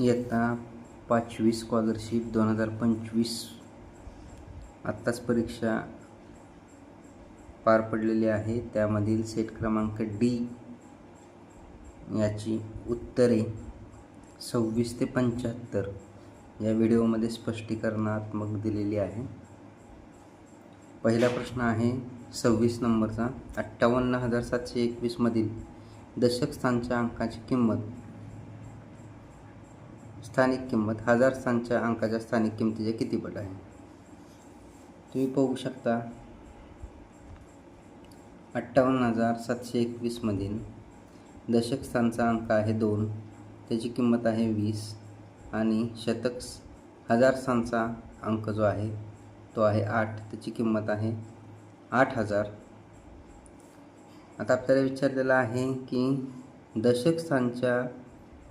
इयत्ता पाचवी स्कॉलरशिप दोन हजार पंचवीस. आत्ताच परीक्षा पार पडलेली आहे. त्यामधील सेट क्रमांक डी याची उत्तरे सव्वीस ते पंच्याहत्तर. या व्हिडिओमध्ये स्पष्टीकरणात्मक दिलेली आहे. पहिला प्रश्न आहे सव्वीस नंबरचा. अठ्ठावन्न हजार सातशे एकवीसमधील दशक स्थानच्या अंकाची किंमत. स्थानिक किंमत हजार स्थानच्या अंकाच्या स्थानिक किमतीच्या किती पट आहे? तुम्ही पाहू शकता. अठ्ठावन्न हजार सातशे एकवीसमधील दशक स्थानचा अंक आहे दोन. त्याची किंमत आहे वीस. आणि शतक हजार स्थानचा अंक जो आहे तो आहे आठ. त्याची किंमत आहे आठ हजार. आता आपल्याला विचारलेलं आहे की दशक स्थानच्या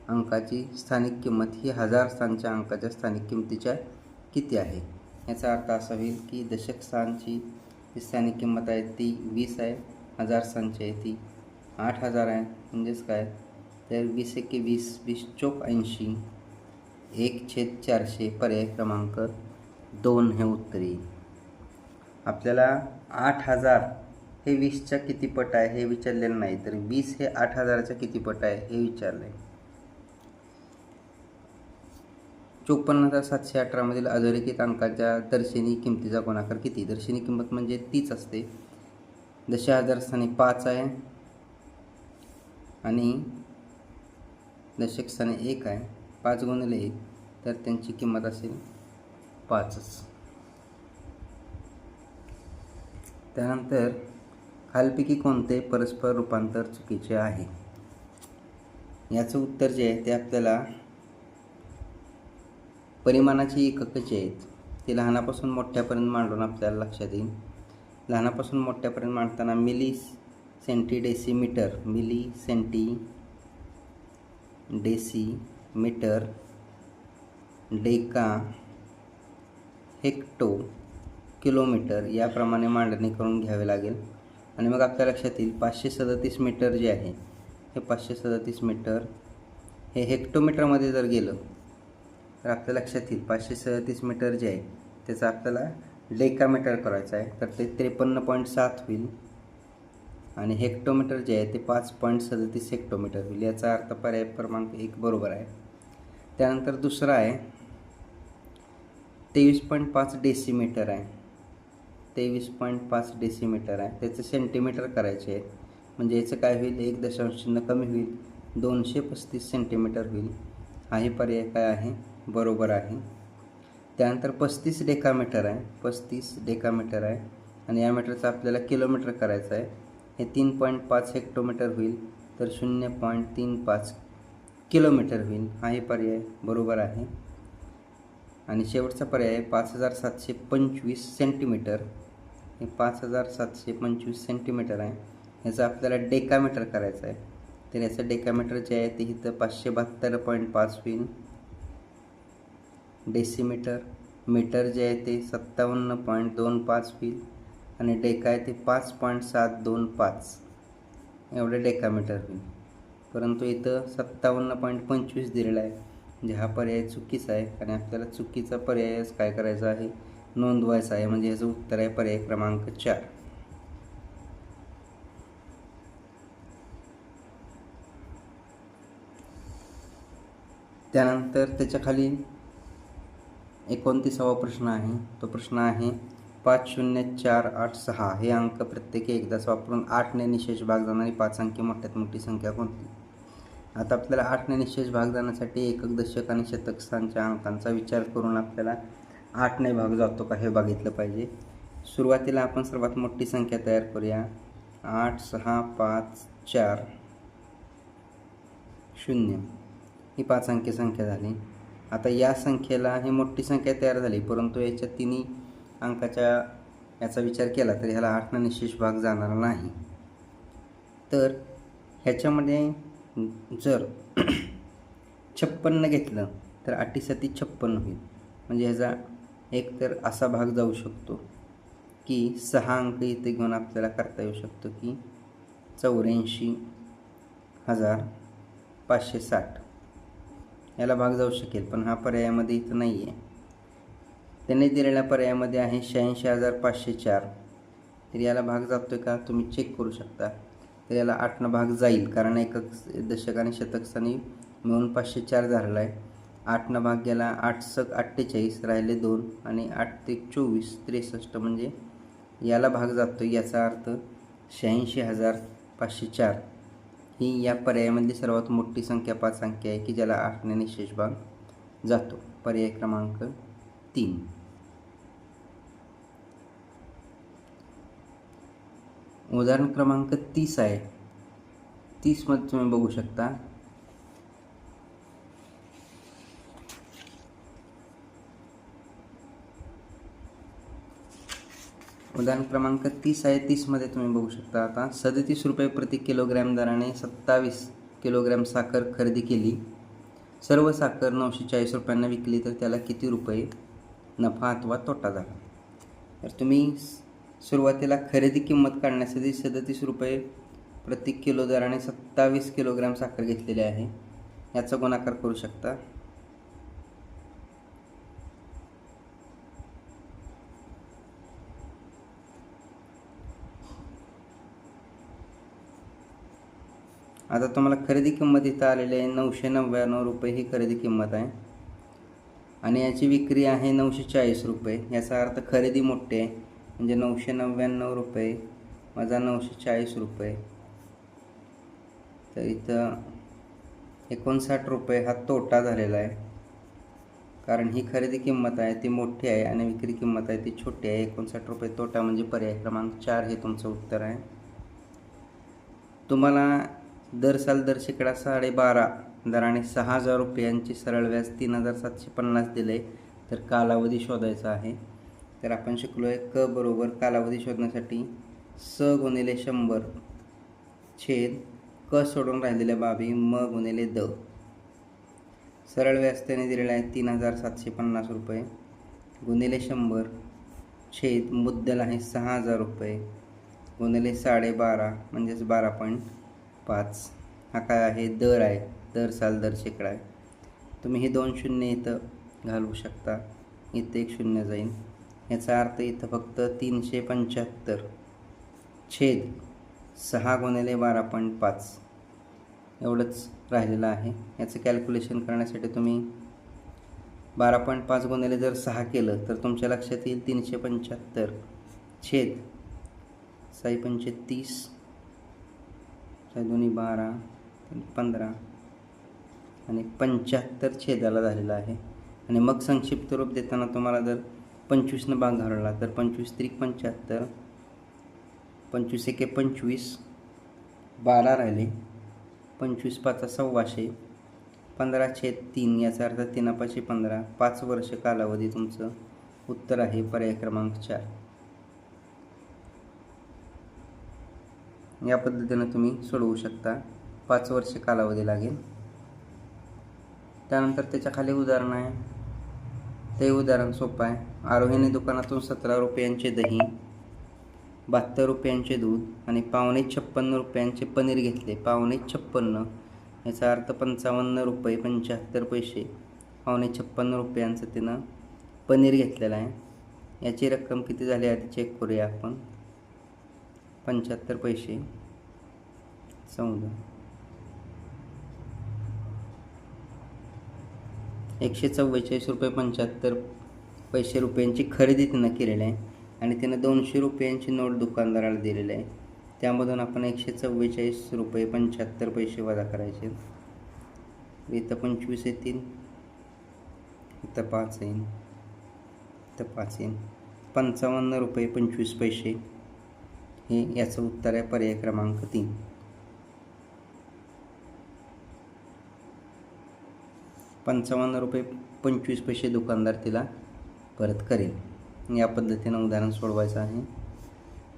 अंकाची स्थानिक किंमत ही हजार स्थानच्या अंकाच्या स्थानिक किंमतीच्या किती आहे? याचा अर्थ असा होईल की दशक स्थानची जी स्थानिक किंमत आहे ती वीस आहे हजार स्थानची आहे ती आठ हजार आहे. म्हणजेच काय? तर वीस एके वीस वीस चोक ऐंशी एक छेद चारशे पर्याय क्रमांक दोन हे उत्तर येईल. आपल्याला आठ हजार हे वीसच्या किती पट आहे हे विचारलेलं नाही तर वीस हे आठ हजाराच्या किती पट आहे हे विचारलं आहे चोपन्न हजार सातशे अठरामधील अधोरेखित अंकाच्या दर्शनी किमतीचा गुणाकार किती? दर्शनी किंमत म्हणजे तीच असते. दश हजार स्थानी पाच आहे आणि दशक स्थानी एक आहे. पाच गुणले एक तर त्यांची किंमत असेल पाचच. त्यानंतर खालपैकी कोणते परस्पर रूपांतर चुकीचे आहे? याचं उत्तर जे आहे ते आपल्याला परिमाणाची एककं आहेत ते लहानापासून मोठ्यापर्यंत मांडून आपल्याला लक्षात येईल. लहानापासून मोठ्यापर्यंत मांडताना milli centi decimetre milli centi decimetre deca hecto kilometre याप्रमाणे मांडणी करून घ्यावे लागेल. आणि मग आपल्या लक्षात येईल पाचशे सदतीस मीटर जे आहे हे पाचशे सदतीस मीटर हे हेक्टोमीटरमध्ये जर गेलं तर आपल्या लक्षात येईल पाचशे सदतीस मीटर जे आहे त्याचा आपल्याला डेकामीटर करायचं आहे. तर ते त्रेपन्न पॉईंट सात होईल. आणि हेक्टोमीटर जे आहे ते पाच पॉईंट सदतीस हेक्टोमीटर होईल. याचा अर्थ पर्याय क्रमांक एक बरोबर आहे. त्यानंतर दुसरा आहे तेवीस पॉईंट पाच डेसिमीटर आहे. तेवीस पॉईंट पाच डेसिमीटर आहे. त्याचं सेंटीमीटर करायचे आहे. म्हणजे याचं काय होईल एक दशांश चिन्ह कमी होईल. दोनशे पस्तीस सेंटीमीटर होईल. हाही पर्याय काय आहे? बरोबर आहे. त्यानंतर पस्तीस डेकामीटर आहे. पस्तीस डेकामीटर आहे. आणि या मीटरचं आपल्याला किलोमीटर करायचं आहे. हे तीन पॉईंट पाच हेक्टोमीटर होईल. तर शून्य पॉईंट तीन पाच किलोमीटर होईल. हाही पर्याय बरोबर आहे. आणि शेवटचा पर्याय आहे पाच हजार सातशे पंचवीस सेंटीमीटर हे पाच हजार सातशे पंचवीस सेंटीमीटर आहे. ह्याचा आपल्याला डेकामीटर करायचं आहे. तर याचं डेकामीटर जे आहे ते इथं पाचशे बहात्तर पॉईंट पाच होईल. डेसिमीटर मीटर जे आहे ते सत्तावन्न पॉईंट दोन पाच फील आणि डेका आहे ते पाच पॉईंट सात दोन पाच. एवढे डेकामीटर होईल. परंतु इथं सत्तावन्न पॉईंट पंचवीस दिलेला आहे. म्हणजे हा पर्याय चुकीचा आहे आणि आपल्याला चुकीचा पर्यायच काय करायचा आहे? नोंदवायचा आहे. म्हणजे याचं उत्तर आहे पर्याय क्रमांक चार. त्यानंतर त्याच्याखाली एकोणतीसावा प्रश्न आहे. तो प्रश्न आहे पाच शून्य चार आठ सहा हे अंक प्रत्येकी एकदाच वापरून आठने निशेष भाग जाणारी पाच अंकी मोठ्यात मोठी संख्या कोणती? आता आपल्याला आठने निशेष भाग जाण्यासाठी एकक दशक आणि शतक स्थानच्या अंकांचा विचार करून आपल्याला आठने भाग जातो का हे बघितलं पाहिजे. सुरुवातीला आपण सर्वात मोठी संख्या तयार करूया. आठ सहा पाच चार शून्य. ही पाच अंकी संख्या झाली. आता या संख्येला ही मोठी संख्या तयार झाली परंतु याच्या तिन्ही अंकाच्या याचा विचार केला तर ह्याला आठनं निशेष भाग जाणार नाही. तर ह्याच्यामध्ये जर छप्पन्न घेतलं तर अटीसती छप्पन्न होईल. म्हणजे ह्याचा एक तर असा भाग जाऊ शकतो की सहा अंक इथे घेऊन आपल्याला करता येऊ शकतो की चौऱ्याऐंशी हजार पाचशे साठ. याला भाग जाऊ शकेल पण हा पर्यायामध्ये इथं नाही आहे त्यांनी दिलेल्या पर्यायामध्ये आहे शहाऐंशी हजार पाचशे चार. तर याला भाग जातो आहे का? तुम्ही चेक करू शकता. तर याला आठनं भाग जाईल कारण एकक दशक आणि शतकस्थानी मिळून पाचशे चार झालेला आहे आठनं भाग गेला आठ सक अठ्ठेचाळीस राहिले दोन आणि आठ ते चोवीस त्रेसष्ट म्हणजे याला भाग जातो याचा अर्थ शहाऐंशी हजार पाचशे चार. ही या पर्यायामधली सर्वात मोठी संख्या पाच संख्या आहे की ज्याला आठने निशेष भाग जातो. पर्याय क्रमांक तीन. उदाहरण क्रमांक तीस आहे. तीसमध्ये तुम्ही बघू शकता उदाहरण क्रमांक तीस आहे तीसमध्ये तुम्ही बघू शकता आता. सदतीस रुपये प्रति किलोग्रॅम दराने सत्तावीस किलोग्रॅम साखर खरेदी केली. सर्व साखर नऊशे चाळीस रुपयांना विकली तर त्याला किती रुपये नफा अथवा तोटा झाला? तर तुम्ही सुरुवातीला खरेदी किंमत काढण्यासाठी सदतीस रुपये प्रति किलो दराने सत्तावीस किलोग्रॅम साखर घेतलेली आहे. याचा गुणाकार करू शकता. आता तुम्हाला खरेदी किंमत इथं आलेली आहे नऊशे नव्याण्णव रुपये ही खरेदी किंमत आहे. आणि याची विक्री आहे नऊशे चाळीस रुपये. याचा अर्थ खरेदी मोठी आहे म्हणजे नऊशे नव्याण्णव रुपये माझा नऊशे चाळीस रुपये. तर इथं एकोणसाठ रुपये हा तोटा झालेला आहे. कारण ही खरेदी किंमत आहे ती मोठी आहे आणि विक्री किंमत आहे ती छोटी आहे. एकोणसाठ रुपये तोटा म्हणजे पर्याय क्रमांक चार हे तुमचं उत्तर आहे. तुम्हाला दर साल दर शेकडा साडेबारा दराने सहा हजार रुपयांचे सरळ व्याज तीन हजार सातशे पन्नास दिले तर कालावधी शोधायचा आहे. तर आपण शिकलो आहे क बरोबर कालावधी शोधण्यासाठी स गुणिले शंभर छेद क सोडून राहिलेल्या बाबी म गुणिले द. सरळ व्याज त्याने दिलेला आहे तीन हजार सातशे पन्नास रुपये गुणिले शंभर छेद मुद्दल आहे सहा हजार रुपये गुणिले साडेबारा म्हणजेच बारा पॉईंट पाच. हा काय आहे? दर आहे. दर साल दर शेकडा आहे. तुम्ही हे दोन शून्य इथं घालवू शकता. इथं एक शून्य जाईल याचा अर्थ इथं फक्त तीनशे पंच्याहत्तर. छेद सहा गुणिले बारा पॉईंट पाच. एवढंच राहिलेलं आहे. याचं कॅल्क्युलेशन करण्यासाठी तुम्ही बारा पॉईंट पाच गुणिले जर सहा केलं तर तुमच्या लक्षात येईल तीनशे पंच्याहत्तर. छेद साई पंचे तीस दोन्ही बारा पंधरा आणि पंच्याहत्तर छेदाला झालेला आहे. आणि मग संक्षिप्त रूप देताना तुम्हाला जर पंचवीसनं भाग घालवला तर पंचवीस त्रिक पंच्याहत्तर पंचवीस एके पंचवीस बारा राहिले पंचवीस पाचा सव्वाशे पंधरा छेद तीन याचा अर्थ पाचशे पंधरा पाच वर्ष कालावधी तुमचं उत्तर आहे पर्याय क्रमांक चार. या पद्धतीनं तुम्ही सोडवू शकता. पाच वर्ष कालावधी लागेल. त्यानंतर त्याच्याखाली उदाहरण आहे. ते उदाहरण सोपं आहे. आरोहीने दुकानातून सतरा रुपयांचे दही बहात्तर रुपयांचे दूध आणि पावणे छप्पन्न रुपयांचे पनीर घेतले. पावणे छप्पन्न याचा अर्थ पंचावन्न रुपये पंच्याहत्तर पैसे. पावणे छप्पन्न रुपयांचं तिनं पनीर घेतलेलं आहे. याची रक्कम किती झाली आधी चेक करूया आपण. पंच्याहत्तर पैसे. चौदा. एकशे चव्वेचाळीस रुपये पंच्याहत्तर पैसे रुपयांची खरेदी तिनं केलेली आहे आणि तिनं दोनशे रुपयांची नोट दुकानदाराला दिलेली आहे. त्यामधून आपण एकशे चव्वेचाळीस रुपये पंच्याहत्तर पैसे वजा करायचे. इथं पंचवीस येतील इथं पाच येईन इथं पाच येईन पंचावन्न रुपये पंचवीस पैसे. हे याचं उत्तर आहे पर्याय क्रमांक तीन. पंचावन्न रुपये पंचवीस पैसे दुकानदार तिला परत करेल. या पद्धतीनं उदाहरण सोडवायचं आहे.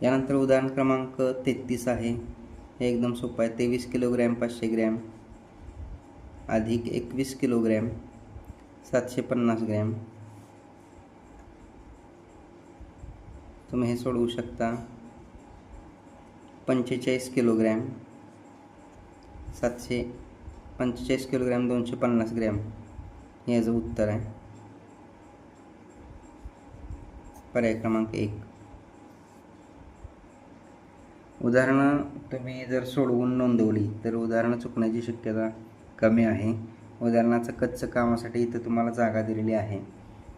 यानंतर उदाहरण क्रमांक तेहतीस आहे. हे एकदम सोपं आहे. तेवीस किलोग्रॅम पाचशे ग्रॅम अधिक एकवीस किलोग्रॅम सातशे पन्नास ग्रॅम. तुम्ही हे सोडवू शकता. पंचेचाळीस किलोग्रॅम सातशे पंचेचाळीस किलोग्रॅम दोनशे पन्नास ग्रॅम. हे याचं उत्तर आहे. पर्याय क्रमांक एक. उदाहरणं तुम्ही जर सोडवून नोंदवली तर उदाहरणं चुकण्याची शक्यता कमी आहे. उदाहरणाचं कच्चं कामासाठी इथं तुम्हाला जागा दिलेली आहे.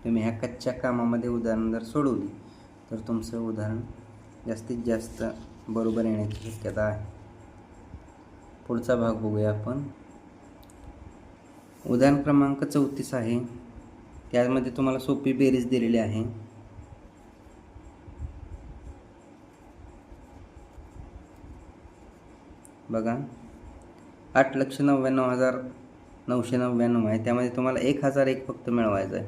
तुम्ही ह्या कच्च्या कामामध्ये उदाहरण जर सोडवली तर तुमचं उदाहरण जास्तीत जास्त बरोबर येण्याची शक्यता आहे. पुढचा भाग बघूया आपण. उदाहरण क्रमांक चौतीस आहे. त्यामध्ये तुम्हाला सोपी बेरीज दिलेली आहे. बघा. आठ लक्ष नव्याण्णव हजार नऊशे नव्याण्णव आहे. त्यामध्ये तुम्हाला एक हजार एक फक्त मिळवायचं आहे.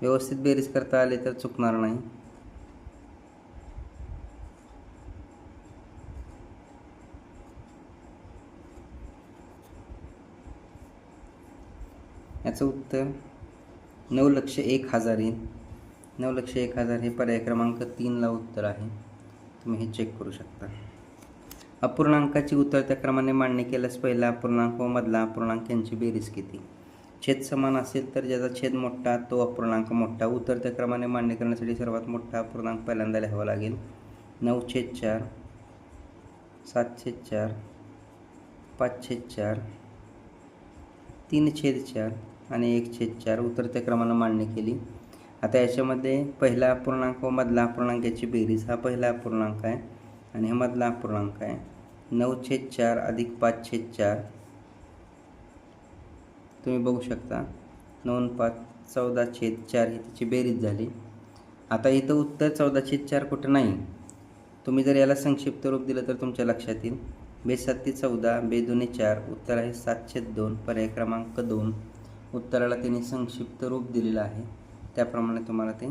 व्यवस्थित बेरीज करता आले तर चुकणार नाही. याचं उत्तर नऊ लक्ष एक हजार येईल. नऊ लक्ष एक हजार हे पर्याय क्रमांक तीनला उत्तर आहे. तुम्ही हे चेक करू शकता. अपूर्णांकाची उतरत्या क्रमाने मांडणी केल्यास पहिला अपूर्णांक व मधला अपूर्णांक यांची बेरीज किती? छेद समान असेल तर ज्याचा छेद मोठा तो अपूर्णांक मोठा. उतरत्या क्रमाने मांडणी करण्यासाठी सर्वात मोठा अपूर्णांक पहिल्यांदा लिहावा लागेल. नऊ छेद चार सात छेद चार पाच छेद चार तीन छेद चार आणि एक छेद चार उतरत्या क्रमानं मांडणी केली. आता याच्यामध्ये पहिला अपूर्णांक व मधला अपूर्णांक याची बेरीज. हा पहिला अपूर्णांक आहे आणि हा मधला अपूर्णांक आहे. नऊ छेद चार अधिक पाच छेद चार. तुम्ही बघू शकता. नऊ पाच चौदा छेद चार ही त्याची बेरीज झाली. आता इथं उत्तर चौदा छेद चार कुठं नाही. तुम्ही जर याला संक्षिप्त रूप दिलं तर तुमच्या लक्षात येईल. बे चौदा बे दोन्ही चार. उत्तर आहे सात छेद दोन पर्याय क्रमांक दोन. उत्तराला त्यांनी संक्षिप्त रूप दिलेलं आहे. त्याप्रमाणे तुम्हाला ते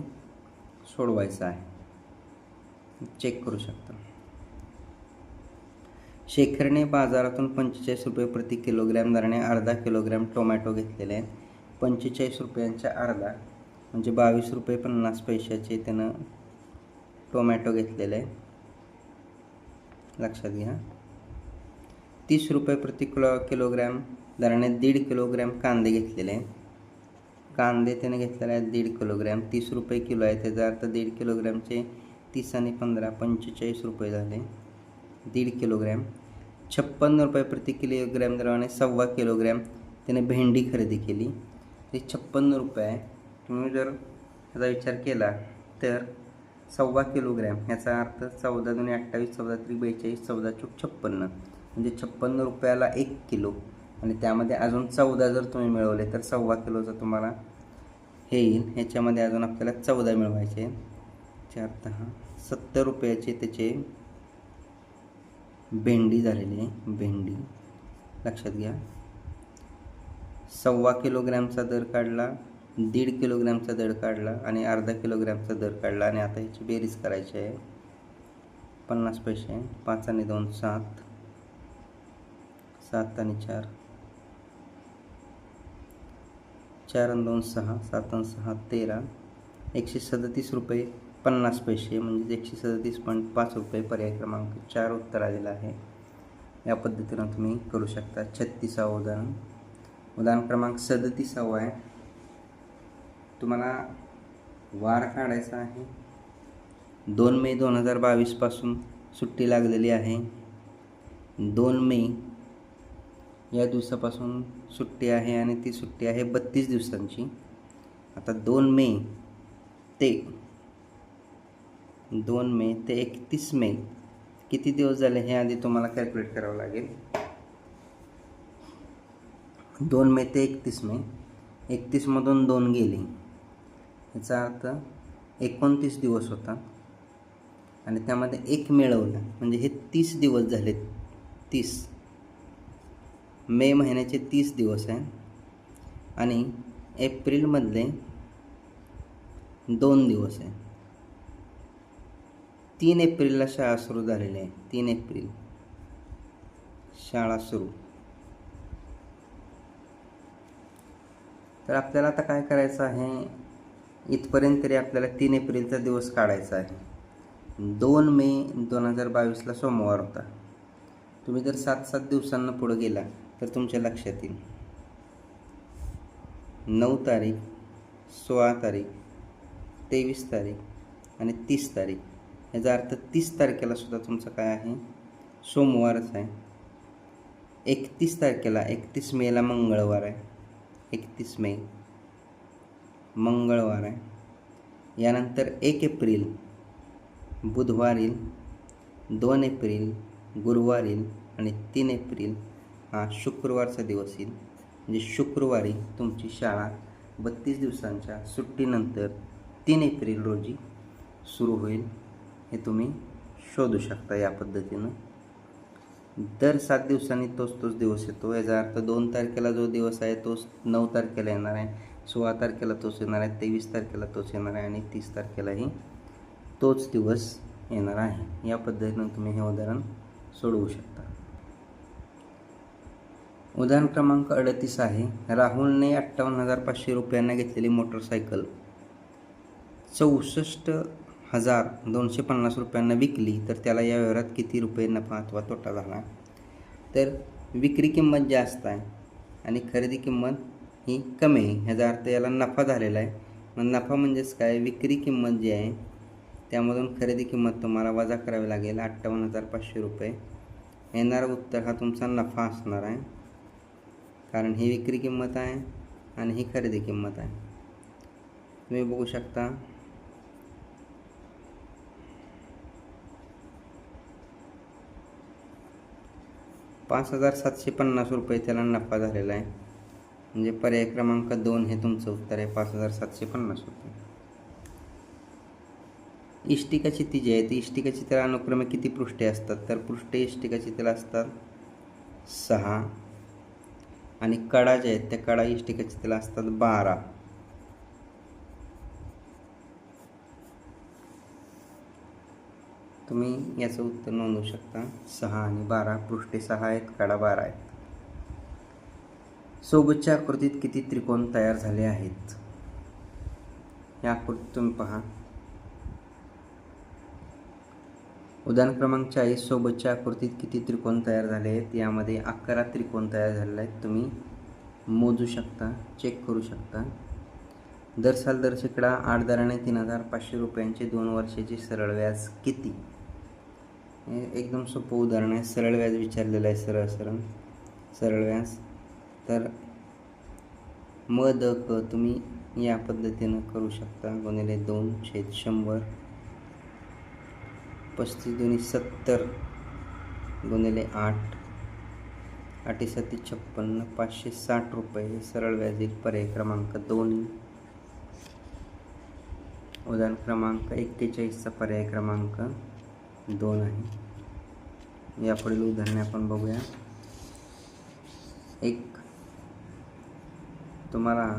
सोडवायचं आहे. चेक करू शकता. शेखरने बाजारातून पंचेचाळीस रुपये प्रति किलोग्रॅम दराने अर्धा किलोग्रॅम टोमॅटो घेतलेले आहेत. पंचेचाळीस रुपयांच्या अर्धा म्हणजे बावीस रुपये पन्नास पैशाचे त्यानं टोमॅटो घेतलेले आहे लक्षात घ्या. तीस रुपये प्रति किलो किलोग्रॅम दराने दीड किलोग्रॅम कांदे घेतलेले आहे कांदे त्याने घेतलेले आहेत दीड किलोग्रॅम. तीस रुपये किलो आहे. त्याचा अर्थ दीड किलोग्रॅमचे तीस आणि पंधरा पंचेचाळीस रुपये झाले. दीड किलोग्रॅम. छप्पन्न रुपये प्रति किलोग्रॅम दराने सव्वा किलोग्रॅम त्याने भेंडी खरेदी केली. ते छप्पन्न रुपये आहे. तुम्ही जर ह्याचा विचार केला तर सव्वा किलोग्रॅम ह्याचा अर्थ चौदा दोन्ही अठ्ठावीस चौदा त्रिक बेचाळीस चौदा चौक छप्पन्न म्हणजे छप्पन्न रुपयाला एक किलो. आणि त्यामध्ये अजून चौदा जर तुम्ही मिळवले तर सव्वा किलोचं तुम्हाला हे येईल. ह्याच्यामध्ये अजून आपल्याला चौदा मिळवायचे चार दहा सत्तर रुपयाचे त्याचे भेंडी झालेली आहे. भेंडी. लक्षात घ्या. सव्वा किलोग्रॅमचा दर काढला दीड किलोग्रॅमचा दर काढला आणि अर्धा किलोग्रॅमचा दर काढला आणि आता ह्याची बेरीज करायची आहे. पन्नास पैसे पाच आणि दोन सात. सात आणि चार. चार आणि दोन सहा सात आणि सहा तेरा. एकशे सदतीस रुपये पन्नास पैसे म्हणजेच एकशे सदतीस पॉईंट पाच रुपये पर्याय क्रमांक चार उत्तर आलेलं आहे. या पद्धतीनं तुम्ही करू शकता छत्तीसावं उदाहरण. उदाहरण क्रमांक सदतीसावं आहे. तुम्हाला वार काढायचा आहे. दोन मे दोन हजार बावीसपासून सुट्टी लागलेली आहे. दोन मे या दिवसापासून सुट्टी आहे आणि ती सुट्टी आहे बत्तीस दिवसांची. आता दोन मे ते दोन मे ते एकतीस मे. किती दिवस झाले हे आधी तुम्हाला कॅल्क्युलेट करावं लागेल. दोन मे ते एकतीस मे. एकतीसमधून दोन गेले. याचा अर्थ एकोणतीस दिवस होता. आणि त्यामध्ये एक मिळवलं. म्हणजे हे तीस दिवस झाले तीस. मे महिन्याचे तीस दिवस आहे. आणि एप्रिलमधले दोन दिवस आहे. तीन एप्रिलला शाळा सुरू झालेली आहे. तीन एप्रिल. शाळा सुरू. तर आपल्याला आता काय करायचं आहे? इथपर्यंत तरी आपल्याला तीन एप्रिलचा दिवस काढायचा आहे. दोन मे दोन हजार बावीसला सोमवार होता. तुम्ही जर सात सात दिवसांना पुढं गेला तर तुमच्या लक्षात येईल. नऊ तारीख सोळा तारीख तेवीस तारीख आणि तीस तारीख. याचा अर्थ तीस तारखेला सुद्धा तुमचं काय आहे? सोमवारच आहे. एकतीस तारखेला एकतीस मेला मंगळवार आहे. एकतीस मे मंगळवार आहे. यानंतर एक एप्रिल बुधवार येईल दोन एप्रिल गुरुवार येईल आणि तीन एप्रिल हा शुक्रवारचा दिवस येईल. म्हणजे शुक्रवारी तुमची शाळा बत्तीस दिवसांच्या सुट्टीनंतर तीन एप्रिल रोजी सुरू होईल. हे तुम्ही शोधू शकता या पद्धतीनं. दर सात दिवसांनी तोच तोच दिवस येतो. याचा अर्थ दोन तारखेला जो दिवस आहे तोच नऊ तारखेला येणार आहे सोळा तारखेला तोच येणार आहे तेवीस तारखेला तोच येणार आहे आणि तीस तारखेलाही तोच दिवस येणार आहे. या पद्धतीनं तुम्ही हे उदाहरण सोडवू शकता. उदाहरण क्रमांक अडतीस आहे. राहुलने अठ्ठावन्न हजार पाचशे रुपयांना घेतलेली मोटरसायकल. चौसष्ट हजार दोनशे पन्नास रुपयांना विकली तर त्याला या व्यवहारात किती रुपये नफा अथवा तोटा झाला? तर विक्री किंमत जास्त आहे आणि खरेदी किंमत ही कमी आहे. ह्याचा अर्थ याला नफा झालेला आहे. मग नफा म्हणजेच काय? विक्री किंमत जी आहे त्यामधून खरेदी किंमत तुम्हाला वजा करावी लागेल अठ्ठावन्न हजार पाचशे रुपये. येणारा उत्तर हा तुमचा नफा असणार आहे. कारण ही विक्री किंमत आहे आणि ही खरेदी किंमत आहे. तुम्ही बघू शकता. पाच हजार सातशे पन्नास रुपये त्याला नफा झालेला आहे. म्हणजे पर्याय क्रमांक दोन हे तुमचं उत्तर आहे. पाच हजार सातशे पन्नास रुपये. इष्टिकाची ती जी आहे. ती इष्टिकाची त्याला अनुक्रमे किती पृष्ठे असतात? तर पृष्ठे इष्टिकाची त्याला असतात सहा. आणि कडा ज्या आहेत त्या कडा इष्टिकाच्या त्याला असतात बारा. तुम्ही याचं उत्तर नोंदवू शकता. सहा आणि बारा पृष्ठे सहा आहेत कडा बारा आहेत. सोबतच्या आकृतीत किती त्रिकोण तयार झाले आहेत? या आकृतीत तुम्ही पहा. उदाहरण क्रमांक चाळीस सोबतच्या आकृतीत किती त्रिकोण तयार झाले आहेत? यामध्ये अकरा त्रिकोण तयार झालेले आहेत. तुम्ही मोजू शकता चेक करू शकता. दर साल दर शेकडा आठ दराने तीन हजार पाचशे रुपयांचे दोन वर्षाचे सरळ व्याज किती? हे एकदम सोपं उदाहरण आहे. सरळ व्याज विचारलेलं आहे सरळ सरळ. सरळ व्याज. तर म द क तुम्ही या पद्धतीनं करू शकता. गुणिले दोन छेद शंभर. पस्तीस दोन्ही सत्तर गुणिले आठ. आठी सती छप्पन्न पाचशे साठ रुपये. सरळ व्याज एक पर्याय क्रमांक दोन. उदाहरण क्रमांक एक्केचाळीसचा पर्याय क्रमांक दोन आहे. यापुढील उदाहरणे आपण बघूया. एक. तुम्हाला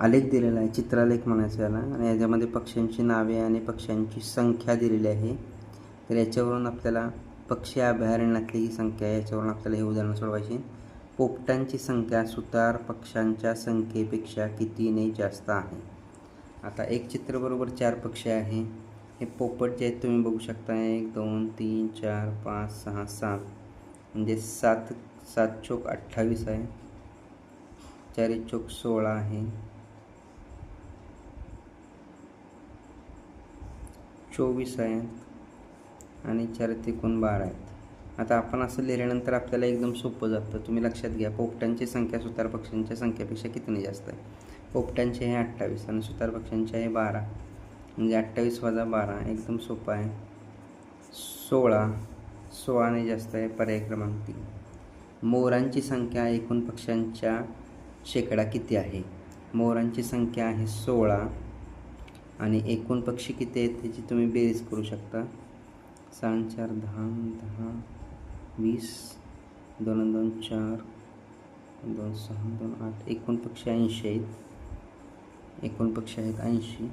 आलेख दिलेला आहे चित्रालेख म्हणायचं याला. आणि याच्यामध्ये पक्ष्यांची नावे आणि पक्ष्यांची संख्या दिलेली आहे. तर याच्यावरून आपल्याला पक्षी अभयारण्यातली ही संख्या याच्यावरून आपल्याला हे उदाहरण सोडवायचे पोपटांची संख्या सुतार पक्ष्यांच्या संख्येपेक्षा कितीने जास्त आहे? आता एक चित्र बरोबर चार पक्षी आहे. हे पोपट जे आहेत तुम्ही बघू शकता. एक दोन तीन चार पाच सहा सात. म्हणजे सात सात चोक अठ्ठावीस आहे. चार चोक सोळा आहे. चोवीस आहेत आणि चार त्रिकोण बारा आहेत. आता आपण असं लिहिल्यानंतर आपल्याला एकदम सोपं जातं. तुम्ही लक्षात घ्या पोपटांची संख्या सुतार पक्ष्यांच्या संख्येपेक्षा कितीने जास्त आहे? पोपटांचे हे अठ्ठावीस आणि सुतार पक्ष्यांचे आहे बारा. म्हणजे अठ्ठावीस वजा बारा एकदम सोपं आहे. सोळा सोळाने जास्त आहे पर्याय क्रमांक तीन. मोरांची संख्या एकूण पक्ष्यांच्या शेकडा किती आहे? मोरांची संख्या आहे सोळा आणि एकूण पक्षी किती आहेत त्याची तुम्ही बेरीज करू शकता? सहा चार दहा दहा वीस दोन दोन चार दोन सहा दोन आठ एकूण पक्षी ऐंशी आहेत. एकूण पक्षी आहेत ऐंशी.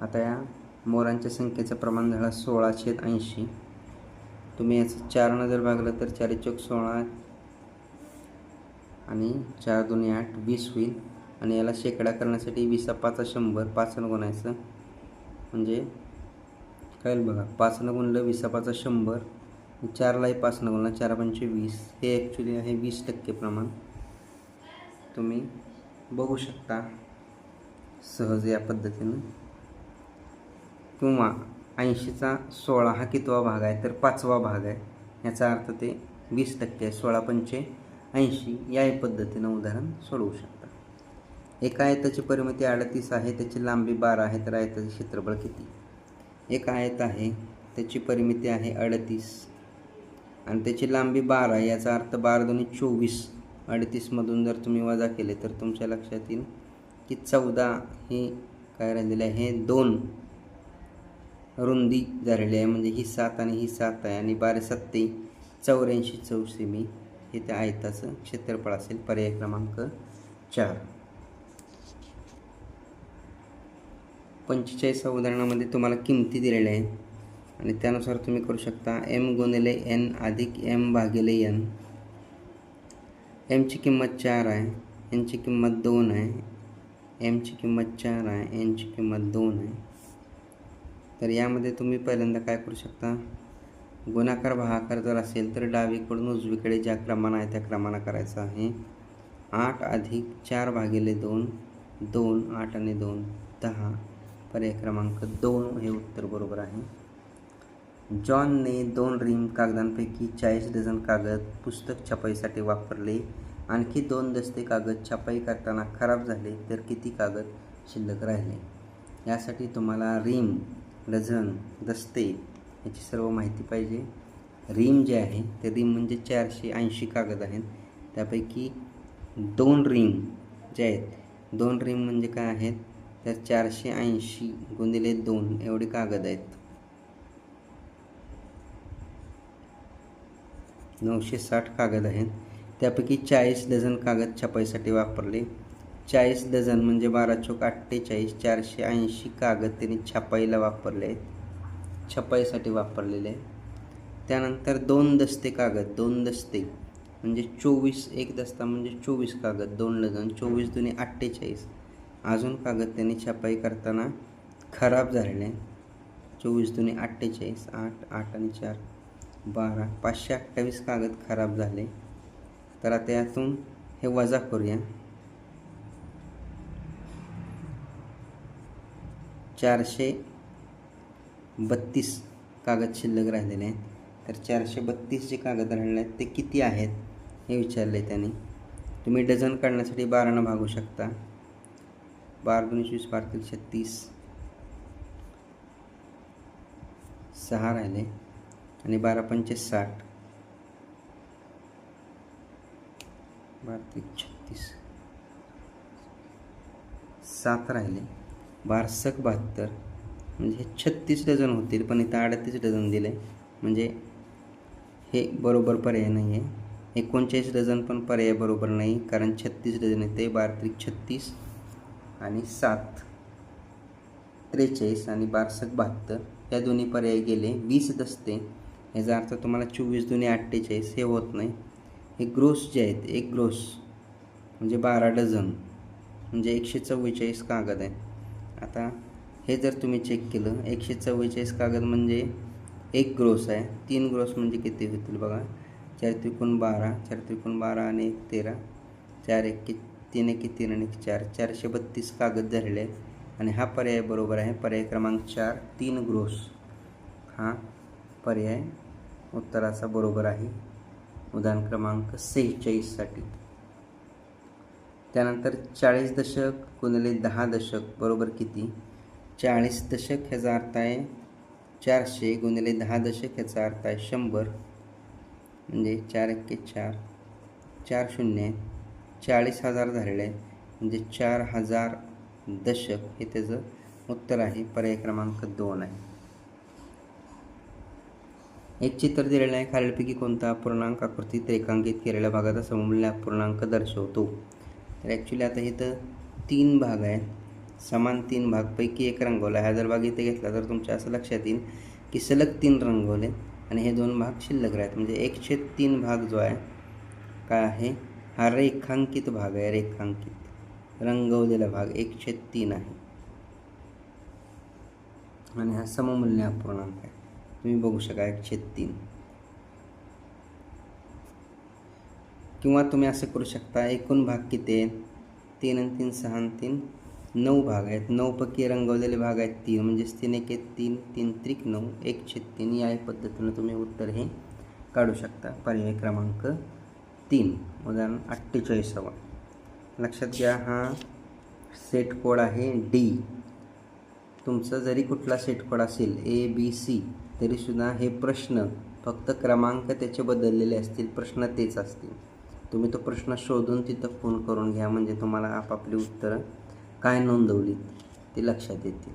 आता या मोरांच्या संख्येचं प्रमाण झालं सोळाशे ऐंशी. तुम्ही याचं चारनं जर भागलं तर चारी चौक सोळा आणि चार दोन्ही आठ वीस होईल. आणि याला शेकडा करण्यासाठी वीसा पाचा शंभर पाचनं गुणायचं. म्हणजे कळेल बघा पाचनं गुणलं वीसा पाचा शंभर चारलाही पाचनं गुणलं चार पंचे वीस. हे ॲक्च्युली आहे वीस टक्के प्रमाण. तुम्ही बघू शकता सहज या पद्धतीनं. किंवा ऐंशीचा सोळा हा कितवा भाग आहे तर पाचवा भाग आहे. याचा अर्थ ते वीस टक्के आहे सोळा पंचे ऐंशी. या पद्धतीनं उदाहरण सोडवू शकता. एका आयताची परिमिती अडतीस आहे त्याची लांबी बारा आहे तर आयताचे क्षेत्रफळ किती? एक आयत आहे त्याची परिमिती आहे अडतीस. आणि त्याची लांबी बारा आहे याचा अर्थ बारा दोन्ही चोवीस. अडतीसमधून जर तुम्ही वजा केले तर तुमच्या लक्षात येईल की चौदा हे काय राहिलेलं आहे? हे दोन रुंदी झालेली आहे. म्हणजे ही सात आणि ही सात आहे आणि बारा सत्ते. चौऱ्याऐंशी चौसेमी हे त्या आयताचं क्षेत्रफळ असेल पर्याय क्रमांक चार. पंचेचाळीस उदाहरणामध्ये तुम्हाला किमती दिलेल्या आहेत. आणि त्यानुसार तुम्ही करू शकता एम गुणिले एन अधिक एम भागिले एन एमची किंमत चार आहे. एनची किंमत दोन आहे. एमची किंमत चार आहे. एनची किंमत दोन आहे. तर यामध्ये तुम्ही पहिल्यांदा काय करू शकता? गुणाकार भागाकार जर असेल तर डावीकडून उजवीकडे ज्या क्रमानं आहे त्या क्रमानं करायचं आहे. आठ अधिक चार भागिले दोन दोन आठ आणि दोन दहा. पर्याय क्रमांक दोन हे उत्तर बरोबर आहे. जॉनने दोन रिम कागदांपैकी चाळीस डझन कागद पुस्तक छपाईसाठी वापरले. आणखी दोन दस्ते कागद छपाई करताना खराब झाले तर किती कागद शिल्लक राहिले? यासाठी तुम्हाला रिम डझन दस्ते याची सर्व माहिती पाहिजे. रिम जे आहे ते रिम म्हणजे चारशे ऐंशी कागद आहेत. त्यापैकी दोन रिम जे आहेत दोन रिम म्हणजे काय आहेत? तर चारशे ऐंशी गुणिले दोन एवढे कागद आहेत. नऊशे साठ कागद आहेत. त्यापैकी चाळीस डझन कागद छपाईसाठी वापरले. चाळीस डझन म्हणजे बारा चौक अठ्ठेचाळीस चारशे ऐंशी कागद त्यांनी छपाईला वापरले आहेत. छपाईसाठी वापरलेले आहेत. त्यानंतर दोन दस्ते कागद दोन दस्ते म्हणजे चोवीस एक दस्ता म्हणजे चोवीस कागद दोन डझन चोवीस दुने अठ्ठेचाळीस. अजून कागद त्यांनी छपाई करताना खराब झालेले. चोवीस दोन्ही अठ्ठेचाळीस आठ आठ आणि चार बारा पाचशे अठ्ठावीस कागद खराब झाले. तर आता यातून हे वजा करूया. चारशे बत्तीस कागद शिल्लक राहिलेले आहेत. तर चारशे बत्तीस जे कागद राहिलेले आहेत ते किती आहेत हे विचारले त्यांनी. तुम्ही डझन काढण्यासाठी बारानं भागू शकता. बारा दोनशे वीस बारा छत्तीस. सहा राहिले. आणि बारा पंचे साठ. बारा त्रिक छत्तीस. सात राहिले. बारसक बहात्तर. म्हणजे हे छत्तीस डझन होतील पण इथं अडतीस डझन दिले म्हणजे हे बरोबर पर्याय नाही आहे एकोणचाळीस डझन पण पर्याय बरोबर नाही कारण छत्तीस डझन येते बारा त्रिक छत्तीस. आणि सात त्रेचाळीस आणि बारसक बहात्तर या दोन्ही पर्याय गेले. वीस दसते. याचा अर्थ तुम्हाला चोवीस दोन्ही अठ्ठेचाळीस हे होत नाही. हे ग्रोस जे आहेत एक ग्रोस म्हणजे बारा डझन म्हणजे एकशे चव्वेचाळीस कागद आहे आता हे जर तुम्ही चेक केलं एकशे चव्वेचाळीस कागद म्हणजे एक ग्रोस आहे. तीन ग्रोस म्हणजे किती होतील बघा. चार त्रिकोण बारा चार त्रिकोण बारा आणि एक तेरा. चार एक तीन एक तीन आणि चार चारशे बत्तीस कागद झालेले आहेत आणि हा पर्याय बरोबर आहे पर्याय क्रमांक चार तीन ग्रोस. हा पर्याय उत्तराचा बरोबर आहे. उदाहरण क्रमांक सेहेचाळीससाठी त्यानंतर चाळीस दशक गुणिले दहा दशक बरोबर किती? चाळीस दशक ह्याचा अर्थ आहे चारशे गुणिले दहा दशक ह्याचा अर्थ आहे शंभर. म्हणजे चार एक्के चार चार शून्य. चाळीस हजार झालेले आहेत. म्हणजे चार हजार दशक हे त्याचं उत्तर आहे. पर्याय क्रमांक दोन आहे. एक चित्र दिलेलं आहे. खालीलपैकी कोणता अपूर्णांक आकृतीत रेखांकित केलेल्या भागाचा सममूल्य अपूर्णांक दर्शवतो. तर ॲक्च्युली आता इथं तीन भाग आहेत. समान तीन भागपैकी एक रंगवला ह्या जर भाग इथे घेतला तर तुमच्या असं लक्षात येईल की सलग तीन रंगवले आणि हे दोन भाग शिल्लक राहत म्हणजे एकशे तीन भाग जो आहे काय आहे? हा रेखांकित भाग आहे रेखांकित. रंगवलेला भाग एकशे तीन आहे. आणि हा सममूल्य अपूर्णांक आहे. तुम्ही बघू शका एकशे तीन. किंवा तुम्ही असं करू शकता एकूण भाग किती आहे? तीन आणि तीन सहा आणि तीन नऊ भाग आहेत. नऊपैकी रंगवलेले भाग आहेत तीन. म्हणजेच तीन एक तीन तीन त्रिक नऊ एक छेद तीन. या पद्धतीनं तुम्ही उत्तर हे काढू शकता. पर्याय क्रमांक तीन उदाहरण अठ्ठेचाळीसावा. लक्षात घ्या हा सेट कोड आहे डी तुमचा जरी कुठला सेट कोड असेल ए बी सी तरीसुद्धा हे प्रश्न फक्त क्रमांक त्याचे बदललेले असतील प्रश्न तेच असतील. तुम्ही तो प्रश्न शोधून तिथं फोन करून घ्या म्हणजे तुम्हाला आपापली उत्तरं काय नोंदवलीत ते लक्षात येतील.